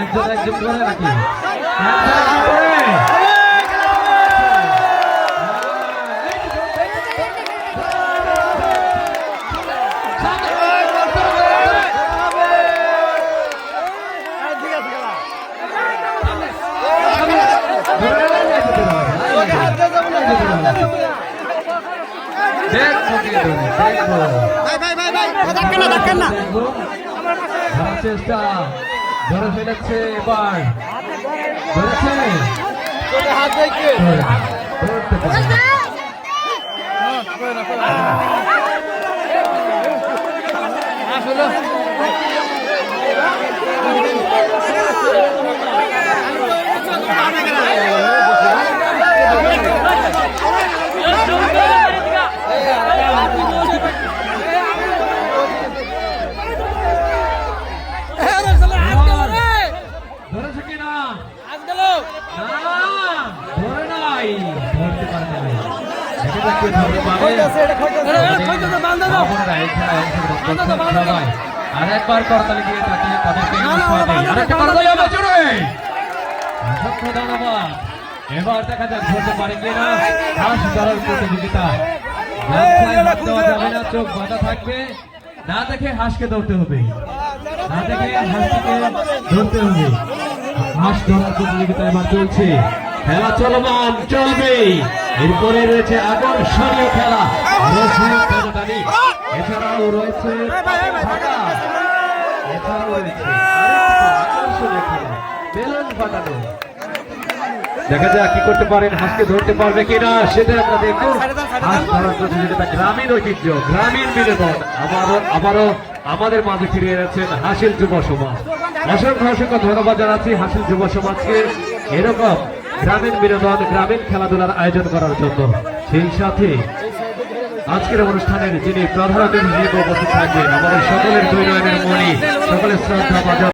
একজন একজন করে নাকি চেষ্টা ধরে ফেলেছে এবার ধরেছে ধরে- ধরতে এবার দেখা যাক ধরতে পারে কিনা হাঁস প্রতিযোগিতা। না, চোখ বাঁধা থাকবে না দেখে হাঁসকে ধরতে হবে না দেখে হাঁসটিকে ধরতে হবে হাঁস ধরার প্রতিযোগিতা এবার চলছে খেলা চলমান চলবে এরপরে রয়েছে আকর্ষণীয় খেলা। রয়েছে টানাটানি। এছাড়াও রয়েছে এছাড়াও রয়েছে আকর্ষণীয় খেলা, বেলুন ফাটানো দেখা যাক কি করতে পারেন হাঁসকে ধরতে পারবে কিনা সেটা আমরা দেখুন হাঁস ধরার প্রতিযোগিতা গ্রামীণ ঐতিহ্য গ্রামীণ বিনোদন। আবারও আবারও আমাদের মাঝে ফিরে এনেছেন হাসিল যুব সমাজ। অসংখ্য অসংখ্য ধন্যবাদ জানাচ্ছি হাসিল যুব সমাজকে। এরকম গ্রামীণ বিনোদন, গ্রামীণ খেলাধুলার আয়োজন করার জন্য। সেই সাথে আজকের অনুষ্ঠানের যিনি প্রধান অতিথি হিসেবে উপস্থিত থাকবেন, আমাদের সকলের দৈনয়নের মণি সকলের শ্রদ্ধা